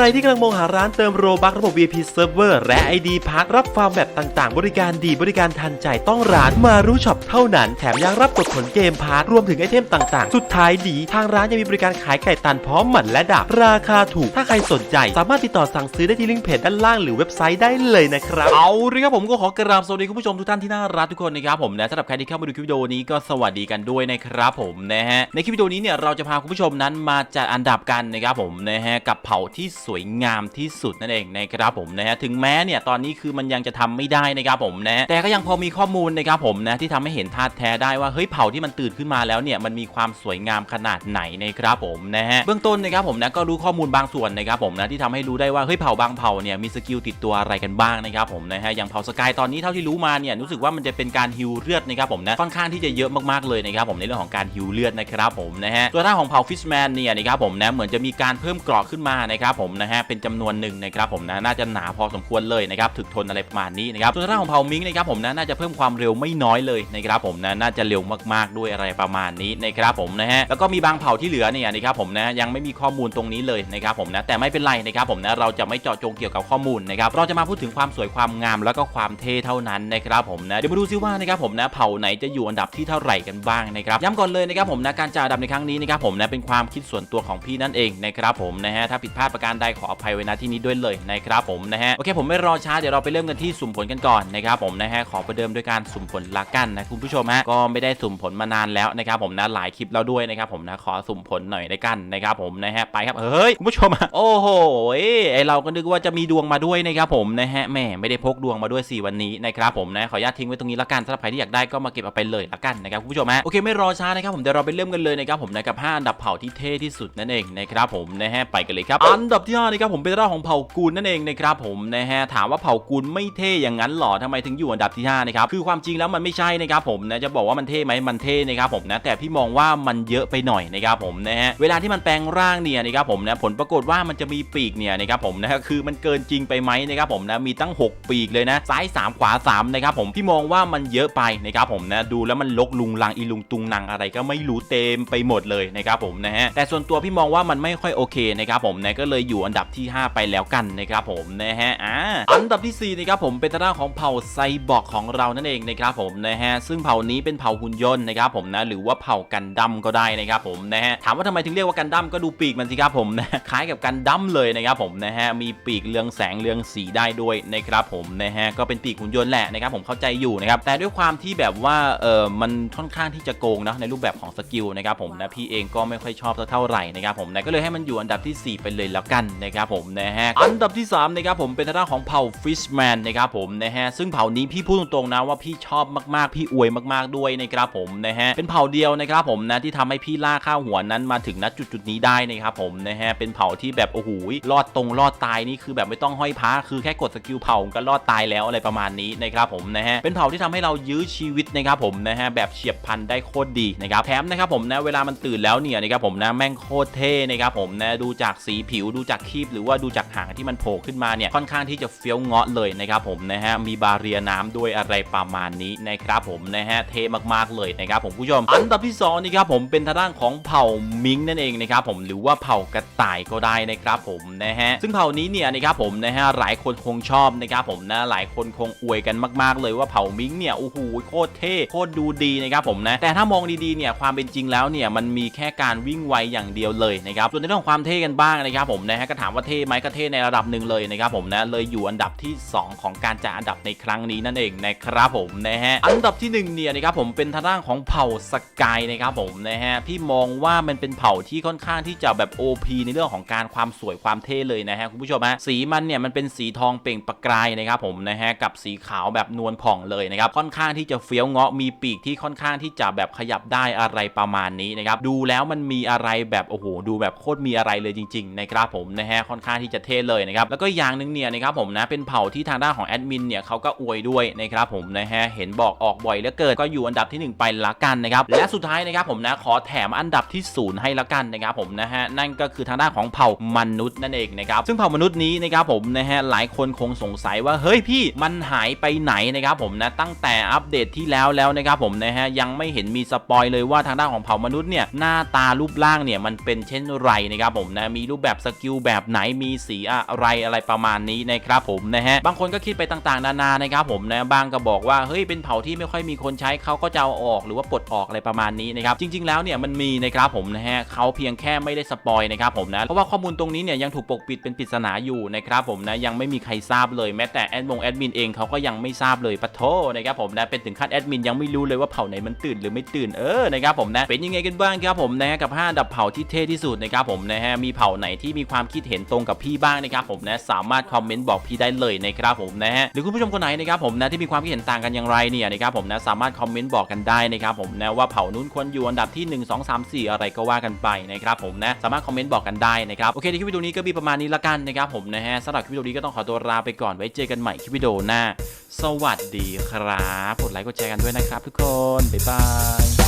รที่กำลังมองหาร้านเติมโรบักระบบ VIP Server และ ID พักรับฟาร์มแบบต่างๆ บริการดีบริการทันใจต้องร้านมารู้ช็อปเท่านั้น แถมยังรับกดผลเกมพาร์ทรวมถึงไอเทมต่างๆ สุดท้ายดี ทางร้านยังมีบริการขายไก่ตันพร้อมหมันและดาบราคาถูก ถ้าใครสนใจ สามารถติดต่อสั่งซื้อได้ที่ลิงก์เพจด้านล่างหรือเว็บไซต์ได้เลยนะครับ เอาเลยครับผมก็ขอกราบสวัสดีคุณผู้ชมทุกท่านที่น่ารักทุกคนนะครับผมนะสำหรับใครที่เข้ามาดูคลิปวิดีโอนี้ก็สวัสดีกันด้วยนะครับผมนะฮะในคลิปวิดีโอนี้เนี่ยเราจะพาคุณผู้ชมนั้นมาจัดอันดับกันนะครับผมนะฮะกับเผ่าที่สวยงามที่สุดนั่นเองนะครับผมนะฮะถึงแม้เนี่ยตอนนี้คือมันยังจะทำไม่ได้นะครับผมนะแต่ก็ยังพอมีข้อมูลนะครับผมนะที่ทำให้เห็นธาตุแท้ได้ว่าเฮ้ยเผ่าที่มันตื่นขึ้นมาแล้วเนี่ยมันมีความสวยงามขนาดไหนนะครับผมนะฮะเบื้องต้นนะครับผมนะก็รู้ข้อมูลบางส่วนนะครับผมนะที่ทำให้รู้ได้ว่าเฮ้ยเผ่าบางเผ่าเนี่ยมีสกิลติดตัวอะไรกันบ้างนะครับผมนะฮะอย่างเผ่าสกายตอนนี้เท่าที่รู้มาเนี่ยรู้สึกว่ามันจะเป็นการฮิวเลือดนะครับผมนะค่อนข้างที่จะเยอะมากๆเลยนะครับผมในเรื่องของการฮิวเลือดนะครับผมนะฮะตัวหน้าของเผ่าฟิชแมนเนี่ยนะครับผมนะเหมือนจะมีการเพิ่มเกราะขึ้นมานะครับผมนะฮะเป็นจำนวนหนึ่งนะครับผมนะน่าจะหนาพอสมควรเลยนะครับถึกทนอะไรประมาณนี้นะครับตัวหน้าของเผามิงนะครับผมนะน่าจะเพิ่มความเร็วไม่น้อยเลยนะครับผมนะน่าจะเร็วมากๆด้วยอะไรประมาณนี้นะครับผมนะฮะแล้วก็มีบางเผ่าที่เหลือเนี่ยนะครับผมนะยังไม่มีข้อมูลตรงนี้เลยนะครับผมนะแต่ไม่เป็นไรนะครับผมนะเราจะไม่เจาะจงเกี่ยวกับข้อมูลนะครับเราจะมาพูดถึงความสวยความงามแล้วก็ความเท่เท่านั้นนะครับผมนะเดี๋ยวมาดูซิว่านะครับผมนะเผ่าไหนจะอยู่อันดับที่เท่าไหร่กันบ้างนะครับย้ำก่อนเลยนะครับผมนะการจ่ายอันดับในครั้งนี้นะครับผมนะเป็นความคิดส่วนตัวของพี่นั่นเองนะครับผมนะฮะถ้าผิดพลาดประการใดขออภัยไว้ณที่นี้ด้วยเลยนะครับผมนะฮะโอเคผมไม่รอช้าเดี๋ยวเราไปเริ่มกันที่สุ่มผลกันก่อนนะครับผมนะฮะขอประเดิมด้วยการสุ่มผลละกันนะคุณผู้ชมฮะก็ไม่ได้สุ่มผลมานานแล้วนะครับผมนะหลายคลิปแล้วด้วยนะครับผมนะขอสุ่มผลหน่อยได้กันนะครับผมนะฮะไปครับเฮ้ยคุณผู้ชมโอ้โหไอเราก็นึกว่าจะมีดวงมาด้วยนะครับผมนะฮะแม่ไม่ได้พกดวงมาด้วยสี่วันนี้นะครับผมนะขออนุญาตทิ้งไว้ตรงนี้ละกันสำหรับใครที่อยากได้ก็มาเก็บเอาไปเลยละกันนะครับคุณผู้ชมฮะโอเคไม่รอช้านะครับผมเดี๋ยวเราไปเริ่มกันเลยนะครับผมนะกับ5อันดับเผ่าที่เท่ที่สุดนั่นเองนะครับผมนะฮะไปกันเลยครับอันดับที่านะครับผมเป็นเรื่องของเผ่ากูลนั่นเองนะครับผมนะฮะถามว่าเผ่ากูลไม่เท่อย่างนั้นหรอทำไมถึงอยู่อันดับที่ห้านะครับคือความจริงแล้วมันไม่ใช่นะครับผมนะจะบอกว่ามันเท่ไหมมันเท่นะครับผมนะแต่พี่มองว่ามันเยอะไปหน่อยนะครับผมนะฮะเวลาที่มันแปลงร่างเนี่ยนะครับผมนะผลปรากฏว่ามันจะมีปีกเนี่ยนะครับผมนะคือมันเกินจริงไปไหมนะครับผมนะมีตั้ง 6 ปีกเลยนะซ้าย 3 ขวา3นะครับผมพี่มองว่ามันเยอะไปนะครับผมนะดูแล้วมันลกลุงลังอีลุงตุงนังอะไรก็ไม่รู้เต็มไปหมดเลยนะครับผมนะฮะแต่ส่วนตัวพี่มองว่ามันไม่ค่อยโอเคนะครับผมนะก็เลยอยู่อันดับที่ 5 ไปแล้วกันนะครับผมนะฮะอ่าอันดับที่4นะครับผมเป็นทางด้านของเผ่าไซบอร์กของเรานั่นเองนะครับผมนะฮะซึ่งเผ่านี้เป็นเผ่าหุ่นยนต์นะครับผมนะหรือว่าเผ่ากันดั้มก็ได้นะครับผมนะฮะถามว่าทำไมถึงเรียกว่ากันดั้มก็ดูปีกมันสิครับผมนะคล้ายกับกันดั้มเลยนะครับผมนะฮะมีปีกเรืองแสงเรืองสีได้ด้วยนะครับผมนะฮะก็เป็นปีกหุ่นยนต์แหละนะครับผมเข้าใจอยู่นะครับแต่ด้วยความที่แบบว่าเออมันค่อนข้างที่จะโกงนะในรูปแบบของสกิลนะครับผมนะพี่เองก็ไม่ค่อยชอบเท่าไหร่นะครับผมนะก็เลยให้มันอยู่อันดับที่ 4 ไปเลยแล้วกันนะครับผมนะฮะอันดับที่3นะครับผมเป็นทางด้านของเผ่าฟิชแมนนะครับผมนะฮะซึ่งเผ่านี้พี่พูดตรงๆนะว่าพี่ชอบมากๆ พี่อวยมากๆด้วยนะครับผมนะฮะเป็นเผ่าเดียวนะครับผมนะที่ทำให้พี่ล่าข้าวหัวนั้นมาถึงณจุดจุดๆนี้ได้นะครับผมนะฮะเป็นเผ่าที่แบบโอ้โหรอดตรงรอดตายนี่คือแบบไม่ต้องห้อยพ้าคือแค่กดสกิลเผ่าก็รอดตายแล้วอะไรประมาณนี้นะครับผมนะฮะเป็นเผ่าที่ทำให้เรายื้อชีวิตนะครับผมนะฮะแบบเฉียบพันได้โคตรดีนะครับแถมนะครับผมนะเวลามันตื่นแล้วเนี่ยนะครับผมนะแม่งโคตรเท่นะครับผมนะดูจากสีผิวดูจากคีบหรือว่าดูจากหางที่มันโผล่ขึ้นมาเนี่ยค่อนข้างที่จะเฟี้ยวเงาะเลยนะครับผมนะฮะมีบาเรียน้ำด้วยอะไรประมาณนี้นะครับผมนะฮะเท่มากๆเลยนะครับผมผู้ชมอันดับที่สองนี่ครับผมเป็นทางด้านของเผ่ามิงนั่นเองนะครับผมหรือว่าเผ่ากระต่ายก็ได้นะครับผมนะฮะซึ่งเผ่านี้เนี่ยนะครับผมนะฮะหลายคนคงชอบนะครับผมนะหลายคนคงอวยกันมาก ๆ เลยว่าเผ่ามิงเนี่ยโอ้โหโคตรเท่โคตรดูดีนะครับผมนะแต่ถ้ามองดีๆเนี่ยความเป็นจริงแล้วเนี่ยมันมีแค่การวิ่งไวอย่างเดียวเลยนะครับส่วนในเรื่องของความเท่กันบ้างนะครับผมนะฮะก็ถามว่าเท่ไหมก็เท่ในระดับหนึ่งเลยนะครับผมนะเลยอยู่อันดับที่ 2 ของการจัดอันดับในครั้งนี้นั่นเองนะครับผมนะฮะอันดับที่1เนี่ยนะครับผมเป็นทางด้านของเผ่าสกายนะครับผมนะฮะพี่มองว่ามันเป็นเผ่าที่ค่อนข้างที่จะแบบ OP ในเรื่องของการความสวยความเท่เลยนะฮะคุณผู้ชมฮะสีมันเนี่ยมันเป็นสีทองเปล่งประกายนะครับผมนะฮะกับสีขาวแบบนวลผ่องเลยนะครับค่อนข้างที่จะเฟี้ยวเงาะมีปีกที่ค่อนข้างที่จะแบบขยับได้อะไรประมาณนี้นะครับดูแล้วมันมีอะไรแบบโอ้โหดูแบบโคตรมีอะไรเลยจริงๆนะครับผมนะฮะค่อนข้างที่จะเท่เลยนะครับแล้วก็อย่างหนึ่งเนี่ยนะครับผมนะเป็นเผ่าที่ทางด้านของแอดมินเนี่ยเขาก็อวยด้วยนะครับผมนะฮะเห็นบอกออกบ่อยเหลือเกินก็อยู่อันดับทีหนึ่1 ไปละกันนะครับและสุดท้ายนะครับผมนะขอแถมอันดับที่ศูนย์ให้ละกันนะครับผมนะฮะนั่นก็คือทางด้านของเผ่ามนุษย์นั่นเองนะครับซึ่งเผ่ามนุษย์นี้นะครับผมนะฮะหลายคนคงสงสัยว่าเฮ้ยพี่มันหายไปไหนนะครับผมนะตั้งแต่อัปเดตที่แล้วแล้วนะครับผมนะฮะยังไม่เห็นมีสปอยเลยว่าทางด้านของเผ่ามนุษย์เนี่ยหน้าตารูปร่างเนี่ยมันเป็นเช่นไรนะครับผมนะมีรูปแบบสกิลแแบบไหนมีสีอะไรอะไรประมาณนี้นะครับผมนะฮะบางคนก็คิดไปต่างๆ นานานะครับผมนะบางก็บอกว่าเฮ้ยเป็นเผ่าที่ไม่ค่อยมีคนใช้เขาก็จะเอาออกหรือว่าปลดออกอะไรประมาณนี้นะครับจริง ๆ แล้วเนี่ยมันมีนะครับผมนะฮะเขาเพียงแค่ไม่ได้สปอยนะครับผมนะเพราะว่าข้อมูลตรงนี้เนี่ยยังถูกปกปิดเป็นปริศนาอยู่นะครับผมนะยังไม่มีใครทราบเลยแม้แต่แอดมงแอดมินเองเขาก็ยังไม่ทราบเลยปะโทนะครับผมนะเป็นถึงขั้นแอดมินยังไม่รู้เลยว่าเผ่าไหนมันตื่นหรือไม่ตื่นเออนะครับผมนะเป็นยังไงกันบ้างครับผมนะกับ5อันดับเผ่าที่เท่ที่สุดนะครับผมนะฮะมีเผ่าไหนที่มีความคิดเห็นตรงกับพี่บ้างนะครับผมนะสามารถคอมเมนต์บอกพี่ได้เลยนะครับผมนะฮะหรือคุณผู้ชมคนไหนนะครับผมนะที่มีความคิดเห็นต่างกันอย่างไรเนี่ยนะครับผมนะสามารถคอมเมนต์บอกกันได้นะครับผมนะว่าเผ่านู้นควรอยู่อันดับที่ 1 2 3 4 อะไรก็ว่ากันไปนะครับผมนะสามารถคอมเมนต์บอกกันได้นะครับโอเคในคลิปวิดีโอนี้ก็มีประมาณนี้ละกันนะครับผมนะฮะสำหรับคลิปวิดีโอนี้ก็ต้องขอตัวลาไปก่อนไว้เจอกันใหม่คลิปวิดีโอหน้า สวัสดีครับกดไลค์กดแชร์กันด้วยนะครับทุกคนบ๊ายบาย